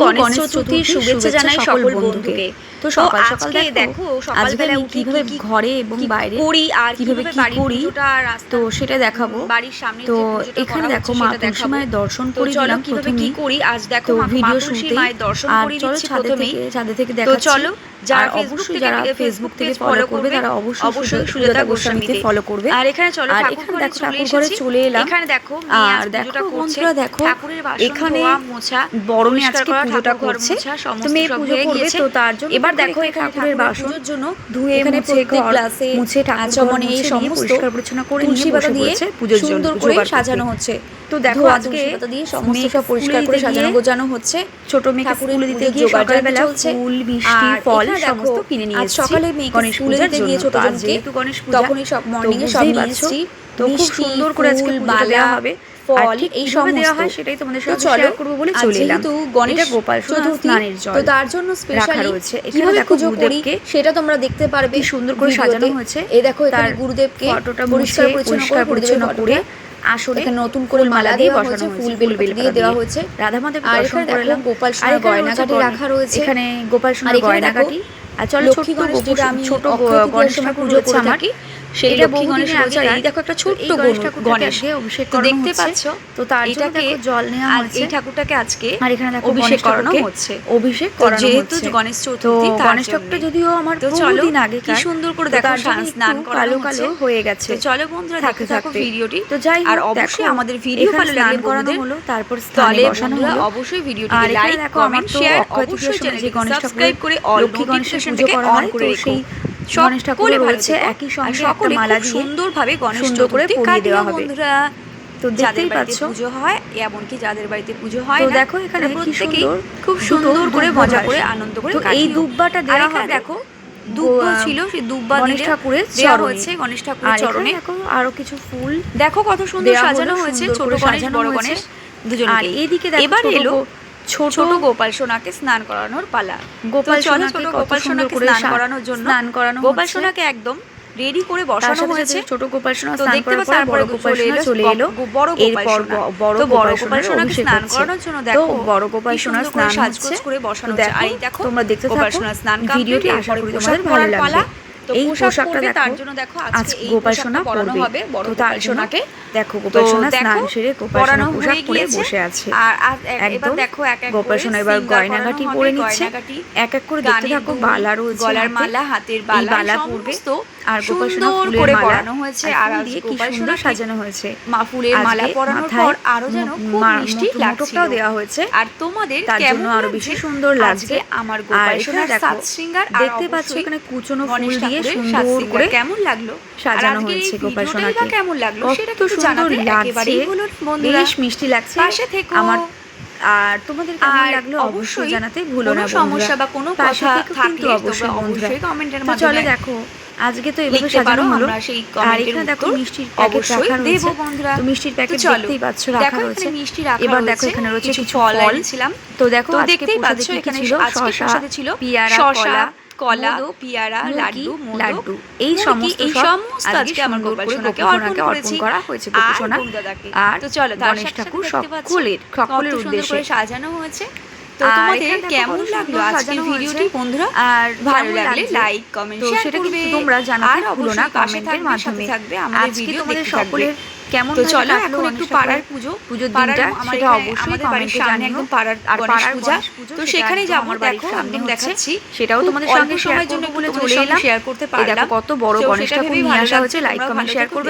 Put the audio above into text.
গণেশ চতুর্থীর শুভেচ্ছা জানাই সকল বন্ধুকে। তো সকাল সকাল দেখো দেখো সকালবেলা কীভাবে ঘরে এবং বাইরে করি আর কীভাবে কি করি তো সেটা দেখাবো। বাড়ির সামনে তো এখানে দেখো মা তুলসী মায়ের দর্শন করে দিলাম কীভাবে কি করি? আজ দেখো ভিডিও শুনতে মায়ের দর্শন করে দিচ্ছি ছাদে প্রথমেই। ছাদে থেকে তো চলো যারা অবশ্যই যারা ফেসবুক থেকে ফলো করবে তারা অবশ্যই সুজাতা গোস্বামীকে ফলো করবে। আর এখানে চলো আর এখানে দেখো চলে ঠাকুর ঘরে চলে এলাম। এখানে দেখো মেয়ে আর দেখো বন্ধুরা দেখো এখানে মেয়ে আজকে পুজোটা করছে। তো মেয়ে পুজো করবে তো তার জন্য এবার দেখো এখানে ঠাকুরের জন্য ধুয়ে এখানে প্রত্যেক গ্লাসে মুছে ঠাকুর এই সমস্ত পরিষ্কার পরিচ্ছন্ন করে তুলসী পাতা দিয়ে পুজোর জন্য সুন্দর করে সাজানো হচ্ছে। তো দেখো আজকে দিয়ে সমস্ত সব পরিষ্কার করে সাজানো গোছানো হচ্ছে। ছোট মেয়েকে ঠাকুরের দিতে গিয়ে সকালবেলা ফুল মিষ্টি ফল এখানে সমস্ত কিনে নিয়ে এসেছি সকালে মেয়েকে গণেশ পূজার জন্য গিয়ে তো আজ ছোটজনকে, যেহেতু গণেশ পূজা তখনই সব তো এ সব নিয়ে এসেছি। তো খুব সুন্দর করে আজকে ফুল, দেওয়া হবে ফল, এই কীভাবে দেওয়া হয় সেটাই তোমাদের সাথে শেয়ার করব বলে চলে এলাম যেহেতু গণেশ গোপাল স্নানের জল তো তার জন্য স্পেশালি রয়েছে। এখানে দেখো গুরুদেবকে সেটা তোমরা দেখতে পারবে সুন্দর করে সাজানো হয়েছে। এই দেখো এখানে গুরুদেবকে ফটোটা পরিষ্কার পরিচ্ছন্ন করে আসলে নতুন করে মালা দিয়ে বসানো ফুল বেল বেল দিয়ে দেওয়া হয়েছে। রাধা মাধব দর্শন করলাম গোপাল সোনার গয়নাগাটি রাখা রয়েছে। এখানে গোপাল সোনার গয়নাগাটি আর চলো ছোট তৃতীয়ার গণেশ ঠাকুর পুজো রয়েছে আমার। সেই লক্ষ্মী গণেশের আগেকার। এই দেখো একটা ছোট্ট গণেশ গণেশ- গণেশ। তো দেখতে। পাচ্ছ? তো তার এটাকে দেখো জল নেওয়া হচ্ছে এই ঠাকুরটাকে আজকে আর এখানে দেখো অভিষেক করানো হচ্ছে। অভিষেক করানো যেহেতু গণেশ চতুর্থী তার গণেশ ঠাকুরটা যদিও আমার তো চলো, বহুদিন আগে কি সুন্দর করে দেখো স্নান কালো কালো হয়ে গেছে। তো চলো বন্ধুরা দেখতে থাকো ভিডিওটি। তো যাই আর অবশ্যই আমাদের ভিডিও ভালো লাগলে করানো হলো তারপর স্থানে বসানো হলো। অবশ্যই ভিডিওটিকে লাইক কমেন্ট শেয়ার অবশ্যই গণেশ সাবস্ক্রাইব করে অল নোটিফিকেশনটাকে অন করে রেখো। গণেশ ঠাকুর রয়েছে একই সঙ্গে একটা মালা দিয়ে সুন্দরভাবে গণেশ সুন্দর করে পরিয়ে দেওয়া হবে। বন্ধুরা তো দেখতেই পাচ্ছ। পুজো হয় এমনকি যাদের বাড়িতে পুজো হয় তো দেখো এখানে কি সুন্দর খুব সুন্দর করে মজা করে আনন্দ করে তো এই দুব্বাটা দেওয়া হবে। দেখো দুব্বা ছিল সেই দুব্বা গণেশ ঠাকুরের চরণে। হয়েছে গণেশ ঠাকুরের চরণে। দেখো আরও কিছু ফুল দেখো কত সুন্দর সাজানো হয়েছে ছোট গণেশ বড় গণেশ দুজনকে এইদিকে দেখো এবার এলো ছোট ছোট গোপাল সোনাকে স্নান করানোর পালা। গোপাল সোনাকে ছোট গোপাল সোনাকে স্নান করানোর জন্য। স্নান করানো গোপাল সোনাকে একদম রেডি করে বসানো হয়েছে। ছোট গোপাল সোনা তো স্নান দেখতে পাচ্ছ পর তারপরে বড় গোপাল সোনা চলে এলো। বড় গোপাল সোনা। বড় বড় গোপাল গোপাল সোনাকে স্নান করানোর জন্য দেখো বড় গোপাল করে স্নান সাজগোজ করে বসানো দেখো, তোমরা দেখতে গোপাল থাকো। সোনার স্নান ভিডিওটি আশা করি তোমাদের ভালো লাগবে। তো এই পোশাকটা দেখো তার জন্য দেখো আজ আজকে গোপাল সোনা পরবে। হবে বড় গোপাল সোনাকে দেখো গোপাল সোনা স্নান সেরে গোপাল সোনা পোশাক পরে বসে আছে। আর একদম দেখো এক এক গোপাল সোনা এবার গয়নাগাটি পরে নিচ্ছে। এক এক করে দেখতে থাকো দুল, বালা রয়েছে গলার মালা হাতের বালা বালা পরবে। সমস্ত আর সুন্দর ফুলের করে পরানো হয়েছে আর দিয়ে কি সুন্দর সাজানো হয়েছে। মা ফুলের মালা পরানোর পর আরও যেন খুব মিষ্টি লাগছিল। দেওয়া হয়েছে। আর তোমাদের তার জন্য আরও বেশি সুন্দর লাগছে। আমার গোপাল সোনার সাত শৃঙ্গার দেখতে পাচ্ছ এখানে কুচনো ফুল দিয়ে সুন্দর করে কেমন লাগল? সাজানো হয়েছে গোপাল সোনাকে। কেমন লাগল সেটা কিন্তু সুন্দর লাগছে। বেশ মিষ্টি লাগছে। পাশে থেকো। আমার আর তোমাদের কেমন লাগল অবশ্যই জানাতে ভুলো না সমস্যা বা কোনো কথা থাকলে অবশ্যই কমেন্টের তো চলো মাধ্যমে দেখো। আজকে তো এভাবে সাজানো হলো। আর কমেন্টের এখানে দেখো মিষ্টির প্যাকেট রাখা দেব রয়েছে। বন্ধুরা। তো মিষ্টির প্যাকেট দেখতেই পাচ্ছ রাখা রয়েছে। এবার দেখো এখানে রয়েছে কিছু ফল তো দেখো আজকে পাচ্ছ এখানে ছিল? আজকে শসা ছিল পেয়ারা কলা কলা, পেয়ারা, লাড্ডু, লাড্ডু। এই সমস্ত এই সমস্ত আজকে আমার অর্পণ। করা হয়েছে গোপাল আর তো চলো গণেশ ঠাকুর সকলের সকলের উদ্দেশ্যে। সাজানো হয়েছে। তো তোমাদের কেমন লাগল আজকের ভিডিওটি বন্ধুরা? আর ভালো লাগলে লাইক কমেন্ট শেয়ার করবে। তোমরা জানাতে ভুলো না কমেন্টের মাধ্যমে। থাকবে আমাদের ভিডিও তোমাদের সকলের কেমন তো চলো এখন একটু পাড়ার পুজো। পুজোর দিনটা সেটা অবশ্যই কমেন্টে সামনে একদম পাড়ার আর পাড়ার পূজা। তো সেখানে যাব দেখো সামনে দেখাচ্ছি সেটাও তোমাদের সঙ্গে সময়ের জন্য বলে চলে এলাম শেয়ার করতে পারলাম কত বড় গণেশ ঠাকুর নিয়ে আসা হয়েছে লাইক কমেন্ট শেয়ার করবে